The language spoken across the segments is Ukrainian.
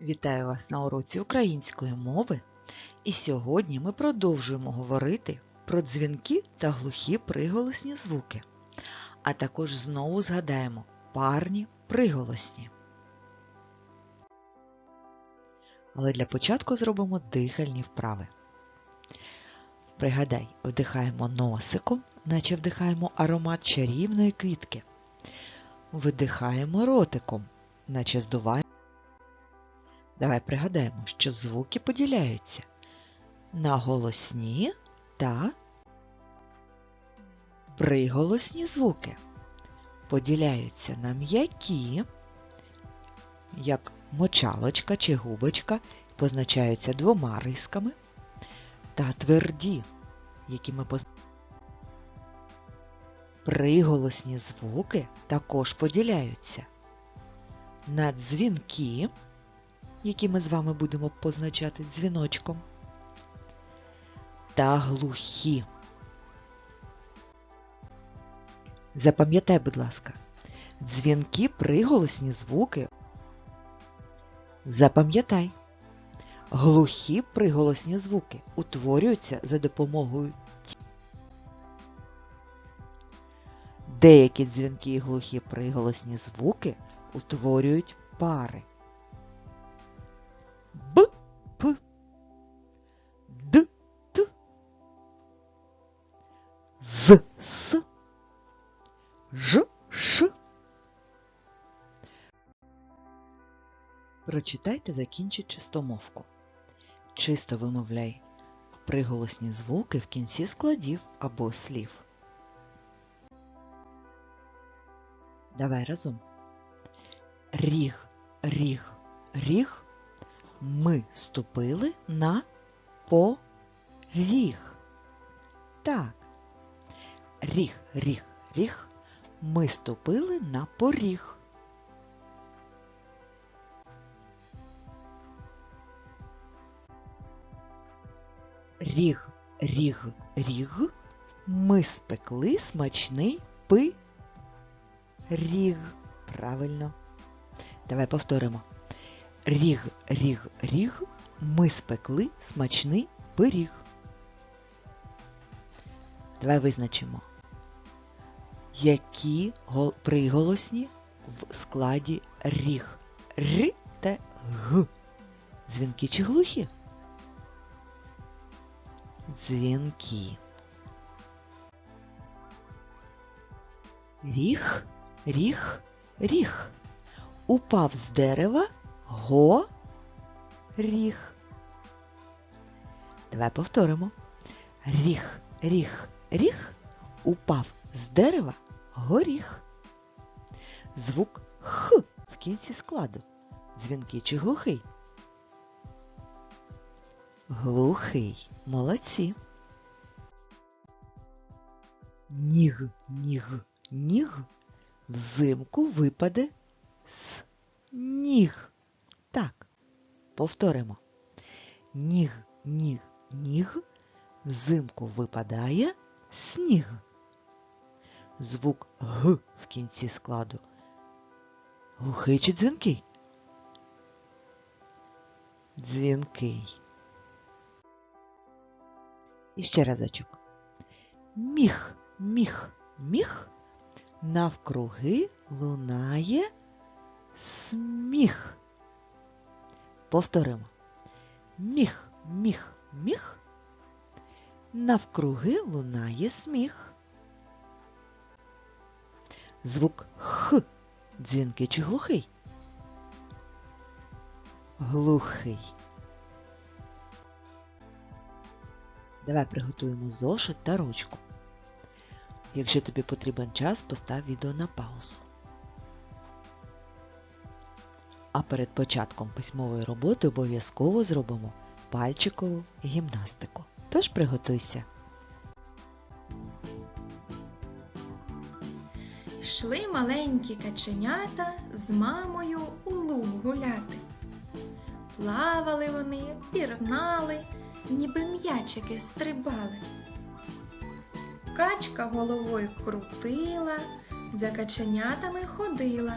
Вітаю вас на уроці української мови. І сьогодні ми продовжуємо говорити про дзвінки та глухі приголосні звуки. А також знову згадаємо парні приголосні. Але для початку зробимо дихальні вправи. Пригадай, вдихаємо носиком, наче вдихаємо аромат чарівної квітки. Видихаємо ротиком, наче здуваємо. Давай пригадаємо, що звуки поділяються на голосні та приголосні звуки. Поділяються на м'які, як мочалочка чи губочка, позначаються двома рисками, та тверді, які ми позначаємо. Приголосні звуки також поділяються на дзвінки, які ми з вами будемо позначати дзвіночком, та глухі. Запам'ятай, будь ласка, дзвінки приголосні звуки. Запам'ятай, глухі приголосні звуки утворюються за допомогою ті- Деякі дзвінки і глухі приголосні звуки утворюють пари. Б, П, Д, Т, З, С, Ж, Ш. Прочитай та закінчи чистомовку. Чисто вимовляй приголосні звуки в кінці складів або слів. Давай разом. Ріг, ріг, ріг. Ми ступили на поріг. Так. Ріг, ріг, ріг. Ми ступили на поріг. Ріг, ріг, ріг. Ми спекли смачний пиріг. Правильно. Давай повторимо. Ріг, ріг, ріг. Ми спекли смачний пиріг. Давай визначимо, які гол- приголосні в складі ріг. Р та г. Дзвінки чи глухі? Дзвінки. Ріг, ріг, ріг. Упав з дерева го ріг. Давай повторимо. Ріг, ріг, ріг. Упав з дерева горіх. Звук х в кінці складу. Дзвінки чи глухий? Глухий. Молодці. Ніг, ніг, ніг. Взимку випаде сніг. Так, повторимо. Ніг, ніг, ніг. Взимку випадає сніг. Звук г в кінці складу. Глухий чи дзвінкий? Дзвінкий. І ще разочок. Міх, міх, міх. Навкруги лунає сміх. Повторимо. Міх, міх, міх. Навкруги лунає сміх. Звук Х. Дзвінкий чи глухий? Глухий. Давай приготуємо зошит та ручку. Якщо тобі потрібен час, постав відео на паузу. А перед початком письмової роботи обов'язково зробимо пальчикову гімнастику. Тож приготуйся. Йшли маленькі каченята з мамою у луг гуляти. Плавали вони, пірнали, ніби м'ячики стрибали. Качка головою крутила, за каченятами ходила.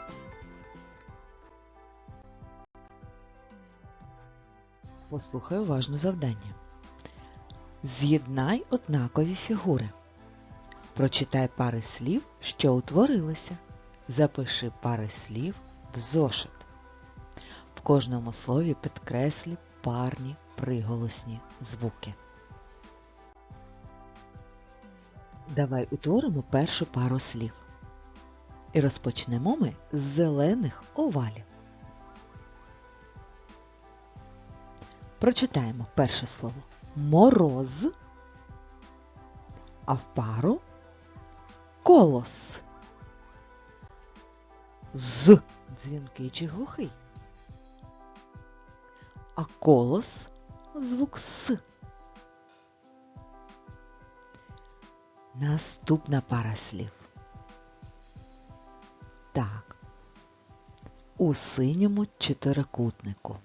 Послухай уважно завдання. З'єднай однакові фігури. Прочитай пари слів, що утворилися. Запиши пари слів в зошит. В кожному слові підкреслі парні приголосні звуки. Давай утворимо першу пару слів. І розпочнемо ми з зелених овалів. Прочитаємо перше слово мороз, а в пару колос. З дзвінкий чи глухий. А колос звук С. Наступна пара слів. Так. У синьому чотирикутнику.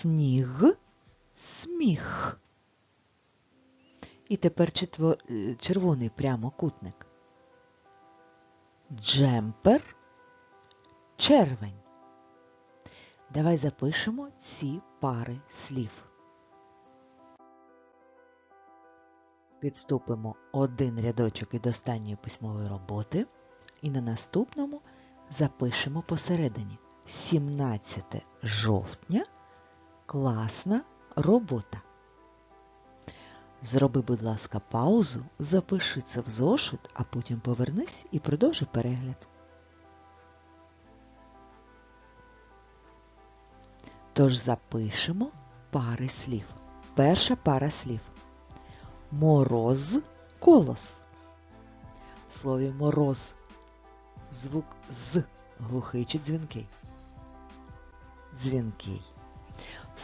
Сніг, сміх. І тепер четво- е, червоний прямокутник. Джемпер, червень. Давай запишемо ці пари слів. Підступимо один рядочок від останньої письмової роботи і на наступному запишемо посередині 17 жовтня класна робота. Зроби, будь ласка, паузу, запиши це в зошит, а потім повернись і продовжи перегляд. Тож запишемо пари слів. Перша пара слів. Мороз колос. В слові мороз звук з глухий чи дзвінкий. Дзвінкий.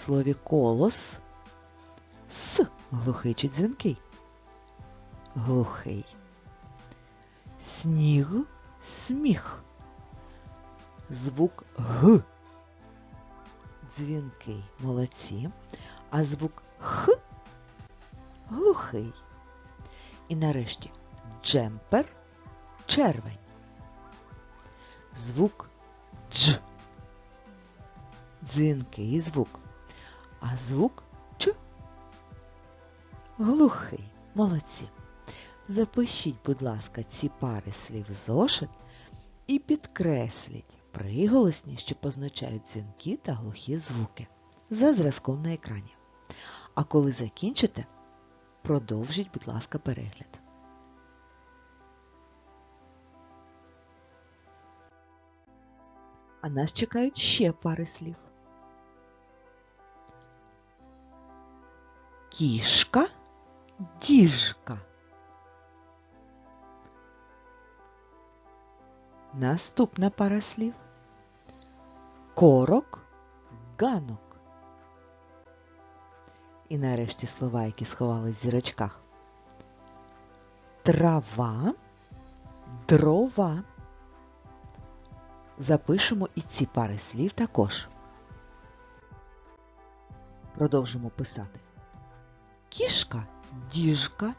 Слові колос с глухий чи дзвінкий. Глухий. Сніг, сміх. Звук г. Дзвінкий. Молодці. А звук х глухий. І нарешті джемпер червень. Звук дж. Дзвінкий звук. А звук ч. Глухий. Молодці. Запишіть, будь ласка, ці пари слів зошит і підкресліть приголосні, що позначають дзвінки та глухі звуки за зразком на екрані. А коли закінчите, продовжіть, будь ласка, перегляд. А нас чекають ще пари слів. Кішка, діжка. Наступна пара слів. Корок, ганок. І нарешті слова, які сховались в зірочках. Трава, дрова. Запишемо і ці пари слів також. Продовжимо писати. Кішка, діжка.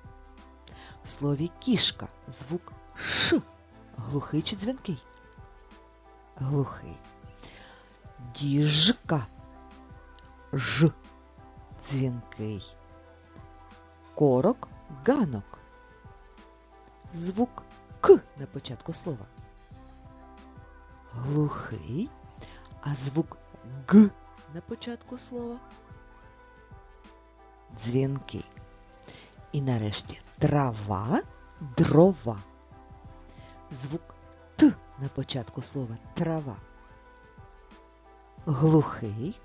В слові кішка звук ш. Глухий чи дзвінкий? Глухий. Діжка. Ж. Дзвінкий. Корок, ганок. Звук К на початку слова. Глухий, а звук Г на початку слова. Дзвінки. І нарешті трава, дрова. Звук Т на початку слова трава. Глухий.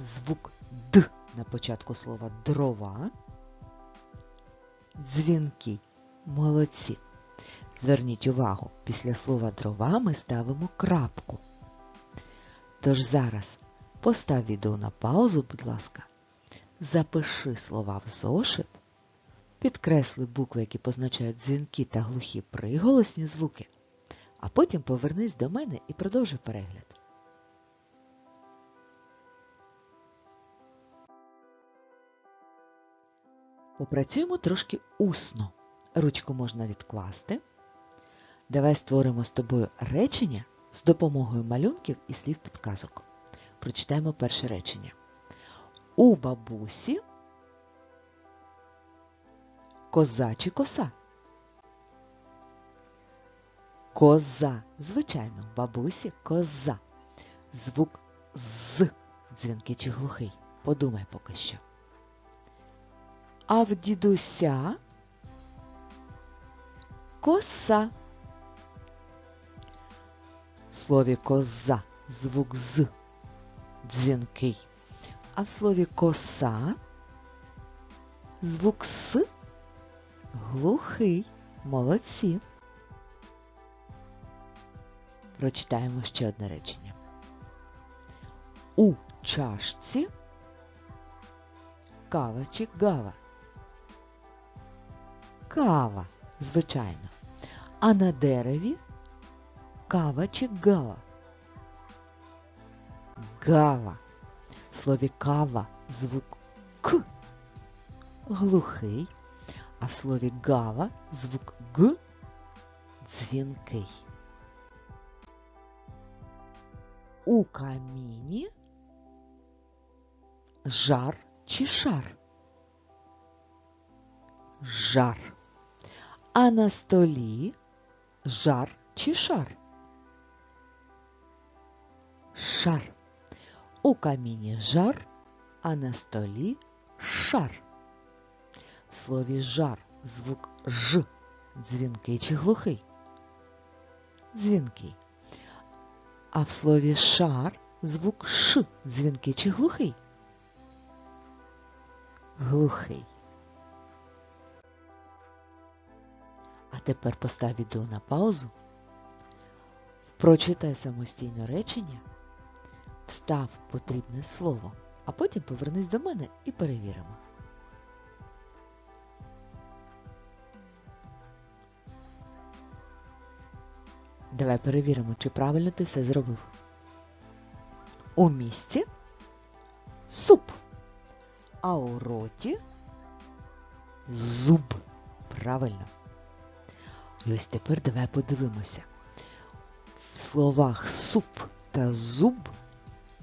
Звук Д на початку слова дрова. Дзвінки. Молодці. Зверніть увагу, після слова дрова ми ставимо крапку. Тож зараз постав відео на паузу, будь ласка, запиши слова в зошит, підкресли букви, які позначають дзвінки та глухі приголосні звуки, а потім повернись до мене і продовжуй перегляд. Попрацюємо трошки усно. Ручку можна відкласти. Давай створимо з тобою речення з допомогою малюнків і слів підказок. Прочитаємо перше речення. У бабусі коза чи коса? Коза. Звичайно, бабусі коза. Звук з дзвінки чи глухий. Подумай поки що. А в дідуся коса. В слові коза звук з дзвінкий, а в слові коса звук с глухий. Молодці. Прочитаємо ще одне речення. У чашці кава чи гава? Кава, звичайно. А на дереві кава чи гава? Гава. В слові кава звук К глухий, а в слові гава звук Г дзвінкий. У каміні жар чи шар? Жар. А на столі жар чи шар? Шар. У каміні жар, а на столі шар. В слові жар звук Ж дзвінкий чи глухий? Дзвінкий. А в слові шар звук Ш дзвінкий чи глухий? Глухий. А тепер постав відео на паузу. Прочитай самостійно речення, встав потрібне слово, а потім повернись до мене і перевіримо. Давай перевіримо, чи правильно ти все зробив. У місці суп, а у роті зуб. Правильно. І ось тепер давай подивимося. В словах суп та зуб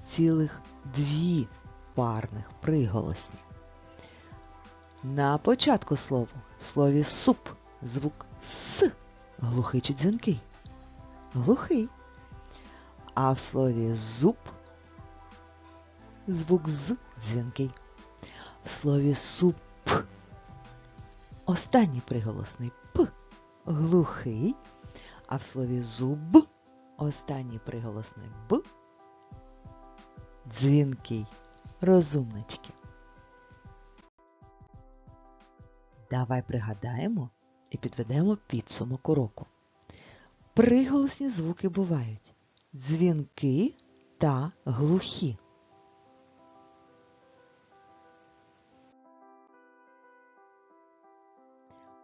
цілих дві парних приголосні. На початку слова в слові суп звук С глухий чи дзвінкий? Глухий. А в слові зуб звук з дзвінкий. В слові суп останній приголосний П глухий, а в слові зуб останній приголосний Б дзвінкий. Розумнички. Давай пригадаємо і підведемо підсумок уроку. Приголосні звуки бувають дзвінки та глухі.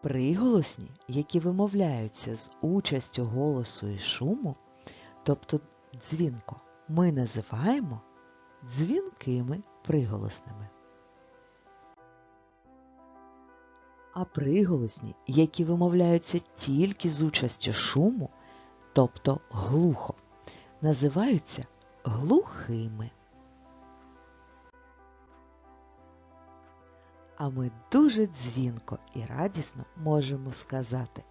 Приголосні, які вимовляються з участю голосу і шуму, тобто дзвінко, ми називаємо дзвінкими приголосними. А приголосні, які вимовляються тільки з участю шуму, тобто глухо, називаються глухими. А ми дуже дзвінко і радісно можемо сказати,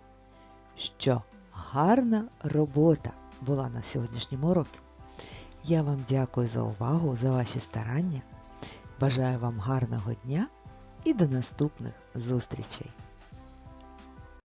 що гарна робота була на сьогоднішньому уроці. Я вам дякую за увагу, за ваші старання. Бажаю вам гарного дня і до наступних зустрічей!